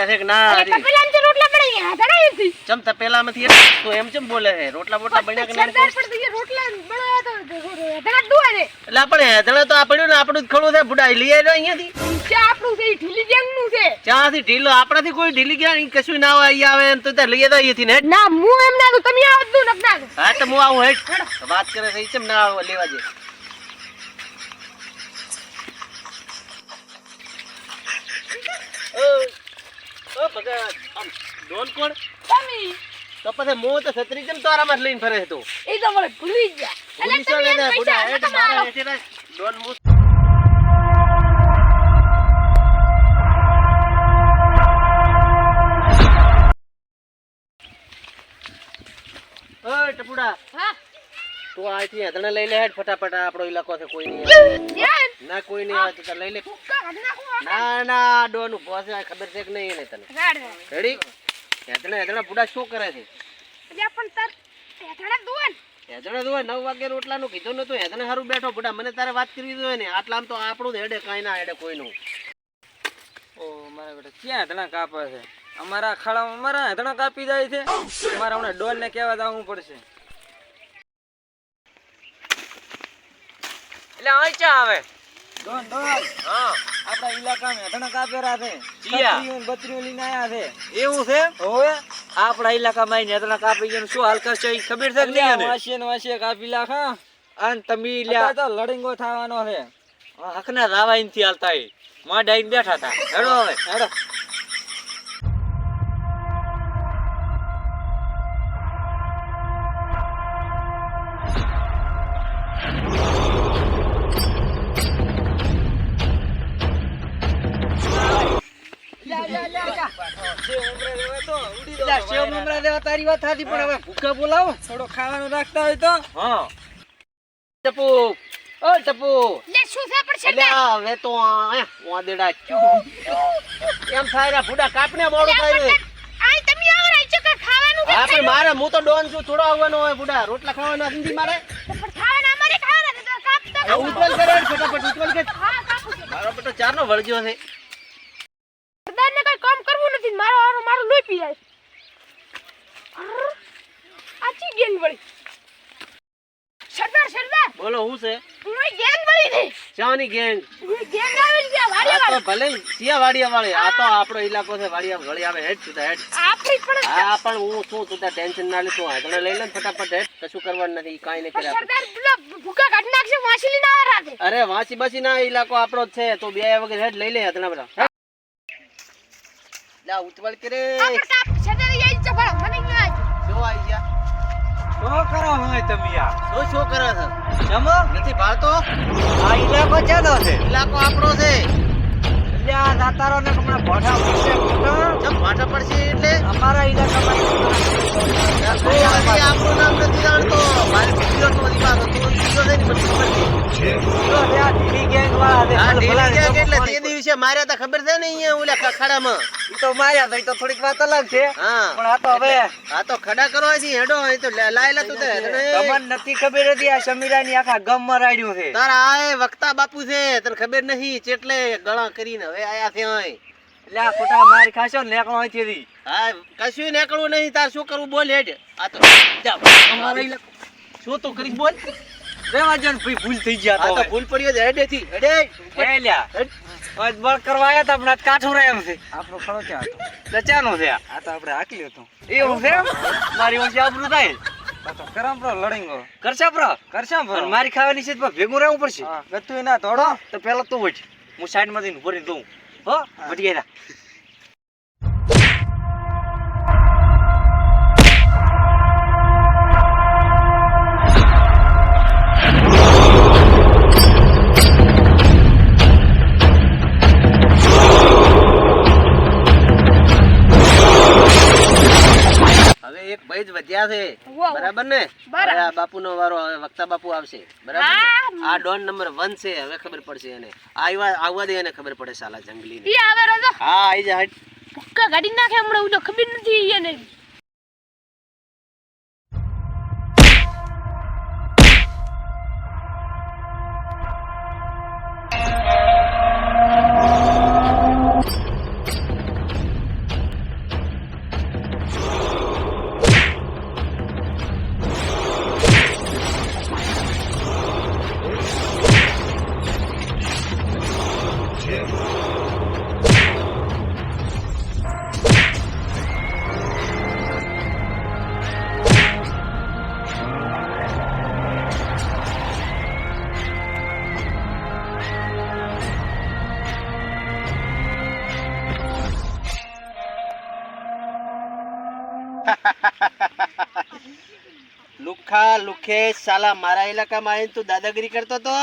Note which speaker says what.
Speaker 1: કે છે કે ના
Speaker 2: અરે
Speaker 1: હરી
Speaker 2: તપેલામાં રોટલા બને હતા ને એથી.
Speaker 1: ચમ તા પેલા માંથી તો એમ ચમ બોલે? છે રોટલા બોટલા બન્યા કે ના
Speaker 2: રોટલા બનાવ્યા તો ધડા ડુઆ રે
Speaker 1: એટલે આપણે હેધણે તો આ ને આપણું જ ખળું છે બુડાઈ લઈ આવ્યો અહીંયાથી.
Speaker 2: છે આપણું છે ઢીલી ગેંગનું છે.
Speaker 1: ત્યાંથી ઢીલો આપણાથી કોઈ ઢીલી ગયા ઈ કશું ના હોય અહીંયા આવે એમ તો ત્યાં લઈ આવ્યો અહીંયાથી ને?
Speaker 2: ના હું એમ ના તમે આવતું નક ના
Speaker 1: હા તો હું આવું હેડ વાત કરે છે ચમ ના લેવા જે ઓ ઓ ભગત આમ ડોન કોણ?
Speaker 2: તમે.
Speaker 1: તો પછી મો તો છત્રી કેમ તારામાં લઈને ફરે તો.
Speaker 2: એ તો મને ભૂલી ગયા. એટલે તમે
Speaker 1: ને
Speaker 2: પૈસા
Speaker 1: હેડ મારો. ડોન મૂસ ઓય ટપુડા
Speaker 2: હા.
Speaker 1: તું આથી હેદણે લઈ લે હેડ ફટાફટ આપણો ઇલાકો છે કોઈ નહીં ના કોઈ નહીં આવે તો લઈ લે. ના ના ડોન ઊભો છે આ ખબર છે કે નહીં એને તને. રેડી હેદણે હેદણે બુડા શું કરે છે?
Speaker 2: એટલે પણ તાર ટેટાડા દુઆ ને.
Speaker 1: હેદણે તો નવ વાગે રોટલાનું કીધું નતું હેદણે હારું બેઠો બુડા મને તારે વાત કરી જોઈએ ને. આટલામાં તો આપણું જ હેડે કાંઈ ના હેડે કોઈનું.
Speaker 3: ઓ મારા બેટા ક્યાં હેદણા કાપે છે? અમારા ખાડામાં અમારા હેદણા કાપી જાય છે? અમારા હમણાં ડોન ને કહેવા જવું પડશે. એટલે અહીં ચા આવે. ડોન ડોન.
Speaker 1: હા.
Speaker 3: આપણા ઇલાકામાં હધણા કાપેરા છે.
Speaker 1: ચિયા?
Speaker 3: બત્રીઓ લઈને આયા છે.
Speaker 1: એવું છે?
Speaker 3: હોવે. આપણા ઇલાકામાં અહીં હધણા કાપી ગયા શું હાલ કરશે? એ ખબર છે કે નહીં? વાસીએ ને વાસીએ કાપી લાખા
Speaker 1: અને તમે
Speaker 3: લ્યા તો લડિંગો થવાનો છે.
Speaker 1: આખના રાવા થી હાલતા એ માં ડાઈને બેઠા હતા. હેડો હવે.
Speaker 3: હેડો. વાત થાતી પણ હવે ભૂખા બોલાવો થોડો ખાવાનું રાખતા હોય તો
Speaker 1: હા ટપુ ઓ ટપુ થાય રે ભૂડા કાપને મોડું થાય
Speaker 2: ને,
Speaker 1: હા પણ મારે હું તો ડોન છું થોડો આવવાનો હોય ફૂડા રોટલા ખાવાના નથી મારે
Speaker 2: પણ ખાવાના અમારે ખાવાના
Speaker 1: મારો બેટો ચારનો વળગ્યો છે
Speaker 2: સરદારને કઈ કામ કરવું નથી મારો હારો મારો જાય આચી ગેન વળી? સરદાર સરદાર!
Speaker 1: બોલો હું છે?
Speaker 2: ઉઈ ગેન વળી છે.
Speaker 1: ચાની ગેન
Speaker 2: ઉઈ ગેન આવી ગયા
Speaker 1: વાડિયા
Speaker 2: વાળા.
Speaker 1: ભલે સિયા વાડિયા વાળે. આ તો આપણો ઇલાકો છે વાડિયા વળી આવે હેડ સુધા હેડ.
Speaker 2: આપણી પણ
Speaker 1: હા પણ હું શું તું તાર ટેન્શન ના લે તું હાથણે લઈ લે ફટાફટ હેડ. કશું કરવાનું નથી કાઈ નહીં કર્યા
Speaker 2: સરદાર ભૂકા કાઢી નાખશે વાંસી લઈને આવા રાતે.
Speaker 1: અરે વાંચી બસી ના ઇલાકો આપણો જ છે તો બે વગર હેડ લઈ લે હાથણા બધા. લા ઉતવળ કરે.
Speaker 2: ઈ આઈ
Speaker 1: ગયા.
Speaker 3: શું કરો હોય તમે યાર
Speaker 1: શું શું કરે છે?
Speaker 3: જમો?
Speaker 1: નથી ભાળતો?
Speaker 3: આ ઇલાકો ચાલો છે?
Speaker 1: ઇલાકો આપણો છે.
Speaker 3: આ દાતારો ને હમણાં ભોઠા પડશે ભોઠા.
Speaker 1: ચમ પડશે એટલે?
Speaker 3: અમારા ઇલાકામાં
Speaker 1: આપણું નામ નથી જાણતો. મારી વીડિયો તો બધી વીડિયો છે ને બધી ખબર છે. એટલે તે દિવસે માર્યા તા ખબર છે ને અહીંયા ઓલા ખડામાં
Speaker 3: તો માર્યા તો તો થોડીક વાત અલગ છે.
Speaker 1: હા.
Speaker 3: પણ આ તો હવે
Speaker 1: આ તો ખડા કરવા છે હેડો અહીં તો લાયેલા તું
Speaker 3: તમને નથી ખબર હતી આ સમીરાની આખા ગમ રાડ્યું છે.
Speaker 1: તારા આ વક્તા બાપુ છે તને ખબર નહીં ચેટલે ગળા કરીને હવે આયા છે અહીં.
Speaker 3: એટલે ખોટા માર ખાશો ને નેકળો અહીંથી.
Speaker 1: હા કશું નીકળવું નહીં તાર શું કરવું બોલ હેડ. આ તો જા, અમારા ઇલાકો. શું તું કરી બોલ?
Speaker 3: રેવા દો ને ભૂલ થઈ ગયા તો
Speaker 1: તો ભૂલ પડ્યો છે હેડે થી હેડે.
Speaker 3: એ લ્યા. બળ કરવા આયા તા પણ આજ કાઠું રહે એમ છે. આપણો ખરો ક્યાં હતો. લચાનો છે આ. તો આપણે હાકી હતો. એવું છે મારી ઓછી આબરૂ થાય. તો કરમ પ્રો લડિંગો. કરશા પ્રો કરશા પ્રો મારી ખાવાની છે તો ભેગું રહેવું પડશે. ગતું એના તોડો. તો પેલા તું વટ હું સાઈડમાંથી ઊભો રહી દઉં હો? વટી ગયા
Speaker 1: ભાઈ જ વધ્યા છે. બરાબર ને?
Speaker 2: આ
Speaker 1: હવે આ બાપુનો વારો હવે વક્તા બાપુ આવશે. બરાબર આ ડોન નંબર વન છે હવે ખબર પડશે એને. આવ્યા આવવા દે એને ખબર પડે સાલા જંગલી હા આવી
Speaker 2: જાય ગાડી નાખે હમણાં ખબર નથી એને.
Speaker 1: આખા લુખે સાલા મારા ઇલાકામાં આવીને તું દાદાગીરી કરતો હતો